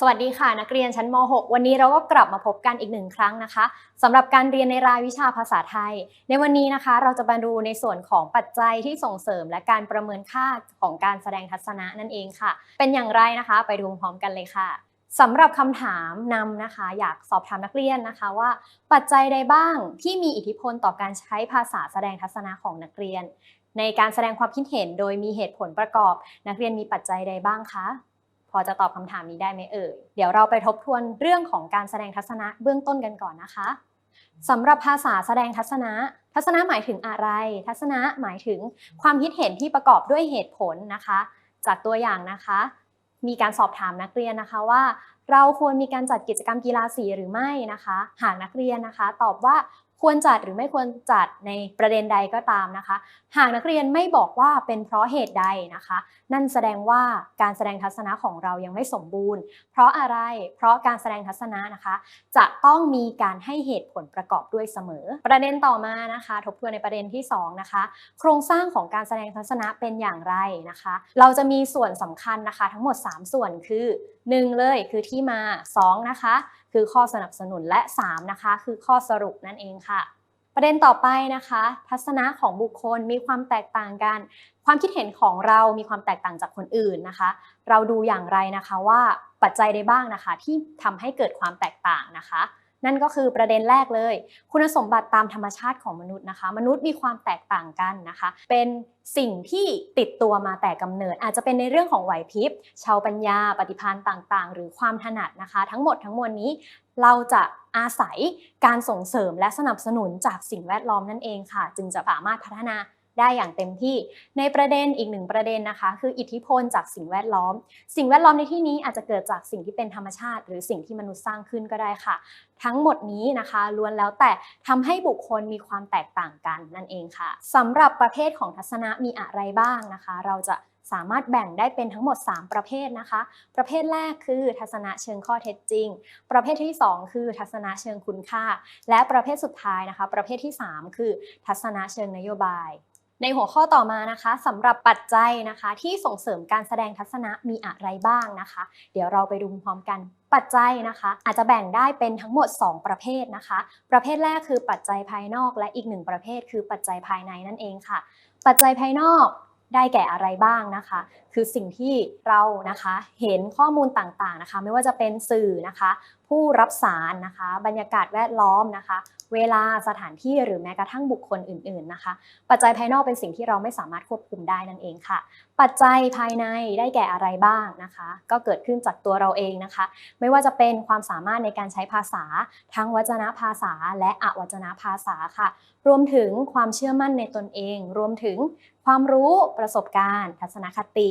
สวัสดีค่ะนักเรียนชั้นม .6 วันนี้เราก็กลับมาพบกันอีกหนึ่งครั้งนะคะสำหรับการเรียนในรายวิชาภาษาไทย ในวันนี้นะคะเราจะมาดูในส่วนของปัจจัยที่ส่งเสริม และการประเมินค่าของการแสดงทัศนะนั่นเองค่ะ เป็นอย่างไรนะคะ ไปดูพร้อมกันเลยค่ะสำหรับคำถามนำนะคะ อยากสอบถามนักเรียนนะคะว่า ปัจจัยใดบ้างที่มีอิทธิพลต่อการใช้ภาษาแสดงทัศนะของนักเรียน ในการแสดงความคิดเห็นโดยมีเหตุผลประกอบ นักเรียนมีปัจจัยใดบ้างคะ พอจะตอบคำถามนี้ได้ไหมเอ่ย เดี๋ยวเราไปทบทวนเรื่องของการแสดงทัศนะเบื้องต้นกันก่อนนะคะสำหรับภาษาแสดงทัศนะ ทัศนะหมายถึงอะไร ทัศนะหมายถึงความคิดเห็นที่ประกอบด้วยเหตุผลนะคะ จากตัวอย่างนะคะ มีการสอบถามนักเรียนนะคะว่า เราควรมีการจัดกิจกรรมกีฬาสีหรือไม่นะคะ หากนักเรียนนะคะ ตอบว่า ควรจัดหรือไม่ควรจัดในประเด็นใดก็ตามนะคะ หากนักเรียนไม่บอกว่าเป็นเพราะเหตุใดนะคะ นั่นแสดงว่าการแสดงทัศนะของเรายังไม่สมบูรณ์ เพราะอะไร เพราะการแสดงทัศนะนะคะ จะต้องมีการให้เหตุผลประกอบด้วยเสมอ ประเด็นต่อมานะคะ ทบทวนในประเด็นที่2นะคะ โครงสร้างของการแสดงทัศนะเป็นอย่างไรนะคะ เราจะมีส่วนสำคัญนะคะ ทั้งหมด 3 ส่วนคือ 1 เลยคือที่มา 2 นะคะ คือข้อสนับสนุนและ 3 นะคะ คือข้อสรุปนั่นเองค่ะ ประเด็นต่อไปนะคะ ทัศนะของบุคคลมีความแตกต่างกัน ความคิดเห็นของเรามีความแตกต่างจากคนอื่นนะคะ เราดูอย่างไรนะคะว่าปัจจัยใดบ้างนะคะ ที่ทำให้เกิดความแตกต่างนะคะ นั่นก็คือประเด็นแรกเลย คุณสมบัติตามธรรมชาติของมนุษย์นะคะ มนุษย์มีความแตกต่างกันนะคะ เป็นสิ่งที่ติดตัวมาแต่กำเนิด อาจจะเป็นในเรื่องของไหวพริบชาวปัญญา ปฏิภาณต่างๆ หรือความถนัดนะคะ ทั้งหมดทั้งมวลนี้เราจะอาศัยการส่งเสริมและสนับสนุนจากสิ่งแวดล้อมนั่นเองค่ะ จึงจะสามารถพัฒนา ได้อย่างเต็มที่ ในประเด็นอีกหนึ่งประเด็นนะคะ คืออิทธิพลจากสิ่งแวดล้อม สิ่งแวดล้อมในที่นี้อาจจะเกิดจากสิ่งที่เป็นธรรมชาติ หรือสิ่งที่มนุษย์สร้างขึ้นก็ได้ค่ะ ทั้งหมดนี้นะคะล้วนแล้วแต่ทำให้บุคคลมีความแตกต่างกันนั่นเองค่ะสำหรับประเภทของทัศนะมีอะไรบ้างนะคะ เราจะสามารถแบ่งได้เป็นทั้งหมด 3 ประเภทนะคะ ประเภทแรกคือทัศนะเชิงข้อเท็จจริง ประเภทที่ 2 คือทัศนะเชิงคุณค่า และประเภทสุดท้ายนะคะ ประเภทที่ 3 คือทัศนะเชิงนโยบาย ในหัวข้อต่อมานะคะสำหรับปัจจัยนะคะ ที่ส่งเสริมการแสดงทัศนะมีอะไรบ้างนะคะ เดี๋ยวเราไปดูพร้อมกันปัจจัยนะคะ อาจจะแบ่งได้เป็นทั้งหมด 2 ประเภทนะคะ ประเภทแรกคือปัจจัยภายนอกและอีกหนึ่งประเภทคือปัจจัยภายในนั่นเองค่ะ ปัจจัยภายนอกได้แก่อะไรบ้างนะคะคือสิ่งที่เรานะคะเห็นข้อมูลต่างๆนะคะไม่ว่าจะเป็นสื่อนะคะ ผู้รับสารนะคะ บรรยากาศแวดล้อมนะคะ เวลาสถานที่หรือแม้กระทั่งบุคคลอื่นๆนะคะ ปัจจัยภายนอกเป็นสิ่งที่เราไม่สามารถควบคุมได้นั่นเองค่ะ ปัจจัยภายในได้แก่อะไรบ้างนะคะ ก็เกิดขึ้นจากตัวเราเองนะคะ ไม่ว่าจะเป็นความสามารถในการใช้ภาษา ทั้งวจนภาษาและอวจนภาษาค่ะ รวมถึงความเชื่อมั่นในตนเอง รวมถึงความรู้ประสบการณ์ ทัศนคติ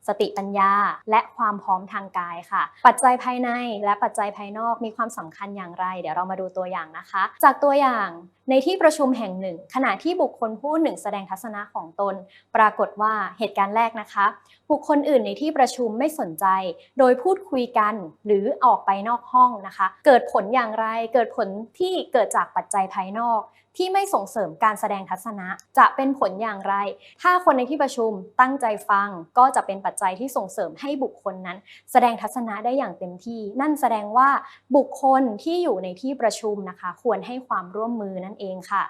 สติปัญญา และความพร้อมทางกายค่ะ ปัจจัยภายในและปัจจัยภายนอกมีความสำคัญอย่างไร เดี๋ยวเรามาดูตัวอย่างนะคะ จากตัวอย่างในที่ประชุมแห่งหนึ่ง ขณะที่บุคคลผู้หนึ่งแสดงทัศนะของตน ปรากฏว่าเหตุการณ์แรกนะคะ บุคคลอื่นในที่ประชุมไม่สนใจ โดยพูดคุยกันหรือออกไปนอกห้องนะคะ เกิดผลอย่างไร เกิดผลที่เกิดจากปัจจัยภายนอก ที่ไม่ส่งเสริมการแสดงทัศนะ จะเป็นผลอย่างไร ถ้าคนในที่ประชุมตั้งใจฟังก็จะเป็นปัจจัยที่ส่งเสริมให้บุคคลนั้น แสดงทัศนะได้อย่างเต็มที่ นั่นแสดงว่าบุคคลที่อยู่ในที่ประชุมนะคะ ควรให้ความร่วมมือนั่นเองค่ะ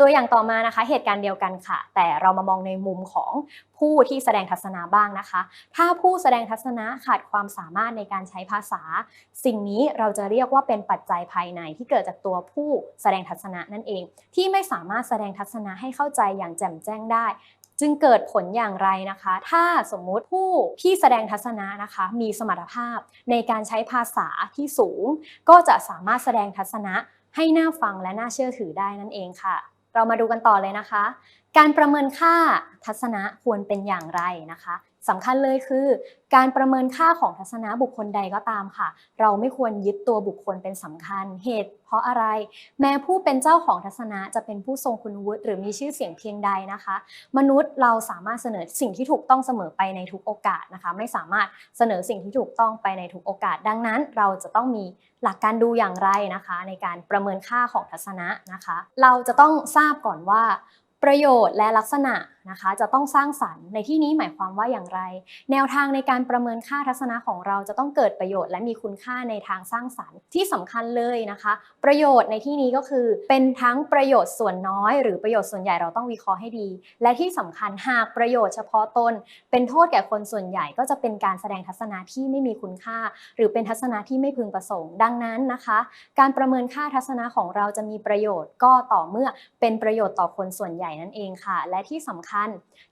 ตัวอย่างต่อมานะคะเหตุการณ์เดียวกันค่ะ แต่เรามามองในมุมของผู้ที่แสดงทัศนะบ้างนะคะ ถ้าผู้แสดงทัศนะขาดความสามารถในการใช้ภาษา สิ่งนี้เราจะเรียกว่าเป็นปัจจัยภายในที่เกิดจากตัวผู้แสดงทัศนะนั่นเอง ที่ไม่สามารถแสดงทัศนะให้เข้าใจอย่างแจ่มแจ้งได้ จึงเกิดผลอย่างไรนะคะ ถ้าสมมุติผู้ที่แสดงทัศนะนะคะ มีสมรรถภาพในการใช้ภาษาที่สูง ก็จะสามารถแสดงทัศนะให้น่าฟังและน่าเชื่อถือได้นั่นเองค่ะ เรามาดูกันต่อเลยนะคะ การประเมินค่าทัศนะควรเป็นอย่างไรนะคะสำคัญเลยคือ การประเมินค่าของทัศนะบุคคลใดก็ตามค่ะ เราไม่ควรยึดตัวบุคคลเป็นสำคัญ เหตุ เพราะอะไร แม้ผู้เป็นเจ้าของทัศนะจะเป็นผู้ทรงคุณวุฒิหรือมีชื่อเสียงเพียงใดนะคะ มนุษย์เราสามารถเสนอสิ่งที่ถูกต้องเสมอไปในทุกโอกาสนะคะ ไม่สามารถเสนอสิ่งที่ถูกต้องไปในทุกโอกาส ดังนั้น เราจะต้องมีหลักการดูอย่างไรนะคะ ในการประเมินค่าของทัศนะนะคะ เราจะต้องทราบก่อนว่า ประโยชน์และลักษณะ นะคะ จะต้องสร้างสรรค์ในที่นี้หมายความว่าอย่างไร แนวทางในการประเมินค่าทัศนะของเราจะต้องเกิดประโยชน์ และมีคุณค่าในทางสร้างสรรค์ที่สำคัญเลยนะคะ ประโยชน์ในที่นี้ก็คือ เป็นทั้งประโยชน์ส่วนน้อย หรือประโยชน์ส่วนใหญ่เราต้องวิเคราะห์ให้ดี และที่สำคัญหากประโยชน์เฉพาะตน เป็นโทษแก่คนส่วนใหญ่ก็จะเป็นการแสดงทัศนะที่ไม่มีคุณค่า หรือเป็นทัศนะที่ไม่พึงประสงค์ ดังนั้นนะคะ การประเมินค่าทัศนะของเราจะมีประโยชน์ก็ต่อเมื่อเป็นประโยชน์ต่อคนส่วนใหญ่นั่นเองค่ะ และที่สำคัญ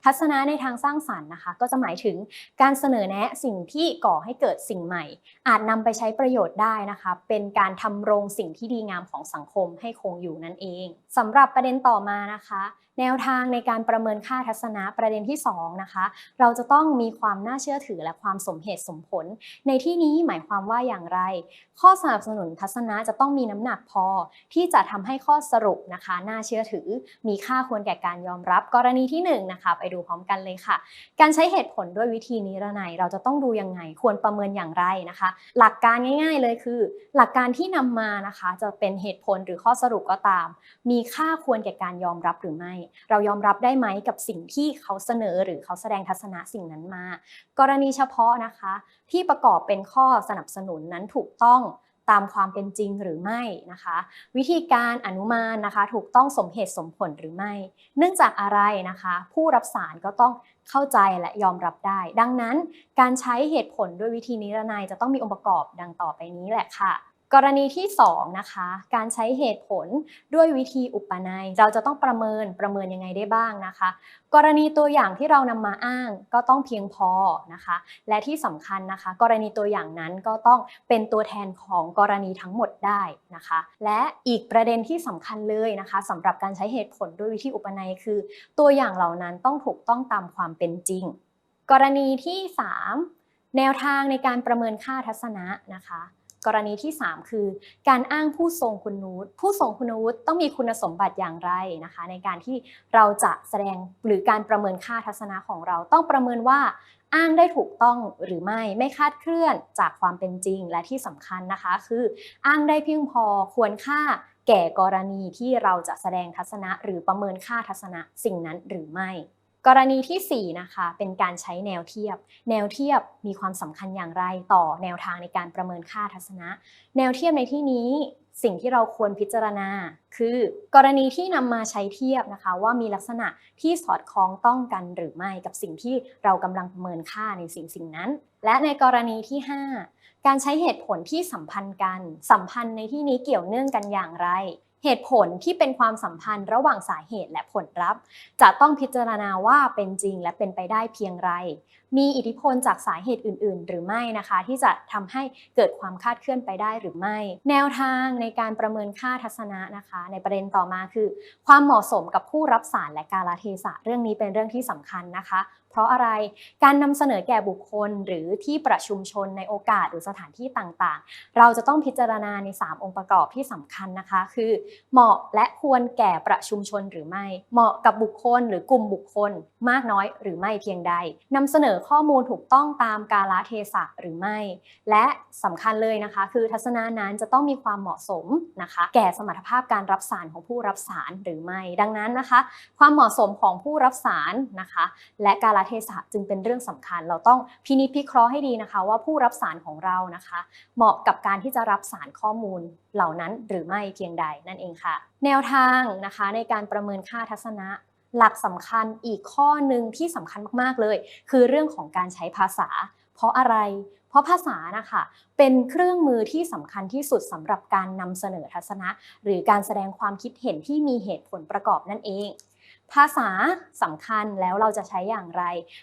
ทัศนะในทางสร้างสรรค์นะคะ ก็จะหมายถึงการเสนอแนะสิ่งที่ก่อให้เกิดสิ่งใหม่ อาจนำไปใช้ประโยชน์ได้นะคะ เป็นการทำรงสิ่งที่ดีงามของสังคมให้คงอยู่นั่นเองสำหรับประเด็นต่อมานะคะ แนวทางในการประเมินค่าทัศนะประเด็นที่สองนะคะเราจะต้องมีความน่าเชื่อถือและความสมเหตุสมผล ในที่นี้หมายความว่าอย่างไร ข้อสนับสนุนทัศนะจะต้องมีน้ำหนักพอ ที่จะทำให้ข้อสรุปนะคะ น่าเชื่อถือ มีค่าควรแก่การยอมรับ กรณีที่หนึ่งนะคะไปดูพร้อมกันเลยค่ะ การใช้เหตุผลด้วยวิธีนิรนัยเราจะต้องดูยังไงควรประเมินอย่างไรนะคะ หลักการง่าย ๆเลยคือ หลักการที่นำมานะคะ จะเป็นเหตุผลหรือข้อสรุปก็ตาม มีค่าควรแก่การยอมรับหรือไม่เรายอมรับได้ไหมกับสิ่งที่เขาเสนอหรือเขาแสดงทัศนะสิ่งนั้นมา กรณีเฉพาะนะคะ ที่ประกอบเป็นข้อสนับสนุนนั้นถูกต้องตามความเป็นจริงหรือไม่นะคะ วิธีการอนุมานนะคะ ถูกต้องสมเหตุสมผลหรือไม่ เนื่องจากอะไรนะคะ ผู้รับสารก็ต้องเข้าใจและยอมรับได้ ดังนั้นการใช้เหตุผลด้วยวิธีนิรนัยจะต้องมีองค์ประกอบดังต่อไปนี้แหละค่ะ กรณีที่2นะคะการใช้เหตุผลด้วยวิธีอุปนัย เราจะต้องประเมินประเมินยังไงได้บ้างนะคะ กรณีตัวอย่างที่เรานำมาอ้างก็ต้องเพียงพอนะคะ และที่สำคัญนะคะ กรณีตัวอย่างนั้นก็ต้องเป็นตัวแทนของกรณีทั้งหมดได้นะคะ และอีกประเด็นที่สำคัญเลยนะคะสำหรับการใช้เหตุผลด้วยวิธีอุปนัยคือ ตัวอย่างเหล่านั้นต้องถูกต้องตามความเป็นจริง กรณีที่ 3 แนวทางในการประเมินค่าทัศนะนะคะ กรณีที่ 3 คือ การอ้างผู้ทรงคุณวุฒิผู้ทรงคุณวุฒิต้องมีคุณสมบัติอย่างไรนะคะ ในการที่เราจะแสดงหรือการประเมินค่าทัศนะของเราต้องประเมินว่าอ้างได้ถูกต้องหรือไม่ไม่คาดเคลื่อนจากความเป็นจริงและที่สำคัญนะคะ คือ อ้างได้เพียงพอควรค่าแก่กรณีที่เราจะแสดงทัศนะ หรือประเมินค่าทัศนะสิ่งนั้นหรือไม่ กรณีที่ 4 นะคะ เป็นการใช้แนวเทียบ แนวเทียบมีความสำคัญอย่างไรต่อแนวทางในการประเมินค่าทัศนะ แนวเทียบในที่นี้สิ่งที่เราควรพิจารณา คือกรณีที่นำมาใช้เทียบนะคะ ว่ามีลักษณะที่สอดคล้องต้องกันหรือไม่กับสิ่งที่เรากำลังประเมินค่าในสิ่งสิ่งนั้น และในกรณีที่ 5 การใช้เหตุผลที่สัมพันธ์กัน สัมพันธ์ในที่นี้เกี่ยวเนื่องกันอย่างไร เหตุผลที่เป็นความสัมพันธ์ระหว่างสาเหตุและผลลัพธ์ จะต้องพิจารณาว่าเป็นจริงและเป็นไปได้เพียงไร มีอิทธิพลจากสาเหตุอื่น ๆ หรือไม่นะคะ ที่จะทำให้เกิดความคาดเคลื่อนไปได้หรือไม่ แนวทางในการประเมินค่าทัศนะนะคะ ในประเด็นต่อมาคือ ความเหมาะสมกับผู้รับสารและกาลเทศะเรื่องนี้เป็นเรื่องที่สำคัญนะคะ เพราะอะไรการนำเสนอแก่บุคคลหรือที่ประชุมชนในโอกาสหรือสถานที่ต่างๆ เราจะต้องพิจารณาใน 3 องค์ประกอบที่สำคัญนะคะ คือ เหมาะและควรแก่ประชุมชนหรือไม่ เหมาะกับบุคคลหรือกลุ่มบุคคล มากน้อยหรือไม่เพียงใดนำเสนอข้อมูลถูกต้องตามกาลเทศะหรือไม่ และสำคัญเลยนะคะ คือทัศนานั้นจะต้องมีความเหมาะสมนะคะ แก่สมรรถภาพการรับสารของผู้รับสารหรือไม่ ดังนั้นนะคะ ความเหมาะสมของผู้รับสารนะคะ และกาลเทศะจึงเป็นเรื่องสำคัญ เราต้องพินิจพิเคราะห์ให้ดีนะคะ ว่าผู้รับสารของเรานะคะ เหมาะกับการที่จะรับสารข้อมูลเหล่านั้นหรือไม่เพียงใดนั่นเองค่ะ แนวทางนะคะในการประเมินค่าทัศนะหลักสำคัญอีกข้อหนึ่งที่สำคัญมากๆเลย คือเรื่องของการใช้ภาษา เพราะอะไร เพราะภาษานะคะเป็นเครื่องมือที่สำคัญที่สุดสำหรับการนำเสนอทัศนะ หรือการแสดงความคิดเห็นที่มีเหตุผลประกอบนั่นเอง ภาษาสำคัญแล้วเราจะใช้อย่างไร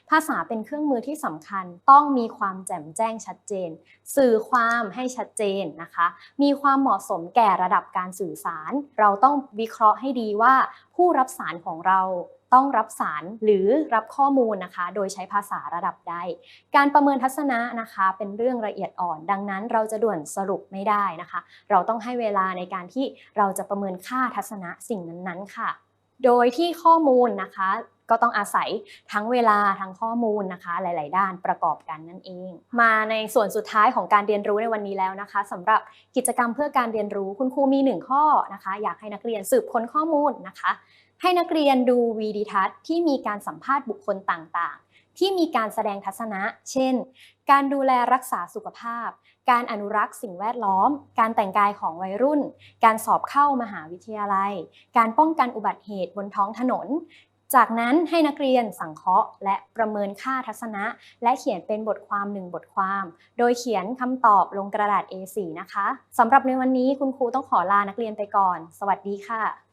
ภาษาเป็นเครื่องมือที่สำคัญ ต้องมีความแจ่มแจ้งชัดเจน สื่อความให้ชัดเจนนะคะ มีความเหมาะสมแก่ระดับการสื่อสาร เราต้องวิเคราะห์ให้ดีว่า ผู้รับสารของเราต้องรับสารหรือรับข้อมูลนะคะ โดยใช้ภาษาระดับใด การประเมินทัศนะนะคะ เป็นเรื่องละเอียดอ่อน ดังนั้นเราจะด่วนสรุปไม่ได้นะคะ เราต้องให้เวลาในการที่เราจะประเมินค่าทัศนะสิ่งนั้นๆค่ะ โดยที่ข้อมูลนะคะก็ต้องอาศัยทั้งเวลาทั้งข้อมูลนะคะ หลาย ๆ ด้านประกอบกันนั่นเอง มาในส่วนสุดท้ายของการเรียนรู้ในวันนี้แล้วนะคะสำหรับกิจกรรมเพื่อการเรียนรู้คุณครูมีหนึ่งข้อนะคะ อยากให้นักเรียนสืบค้นข้อมูลนะคะ ให้นักเรียนดูวีดีทัศน์ที่มีการสัมภาษณ์บุคคลต่าง ๆ ที่มีการแสดงทัศนะ เช่น การดูแลรักษาสุขภาพ การอนุรักษ์สิ่งแวดล้อม การแต่งกายของวัยรุ่น การสอบเข้ามหาวิทยาลัย การป้องกันอุบัติเหตุบนท้องถนน จากนั้นให้นักเรียนสังเคราะห์ และประเมินค่าทัศนะ และเขียนเป็นบทความหนึ่งบทความ โดยเขียนคำตอบลงกระดาษ A4 นะคะสำหรับในวันนี้คุณครูต้องขอลานักเรียนไปก่อน สวัสดีค่ะ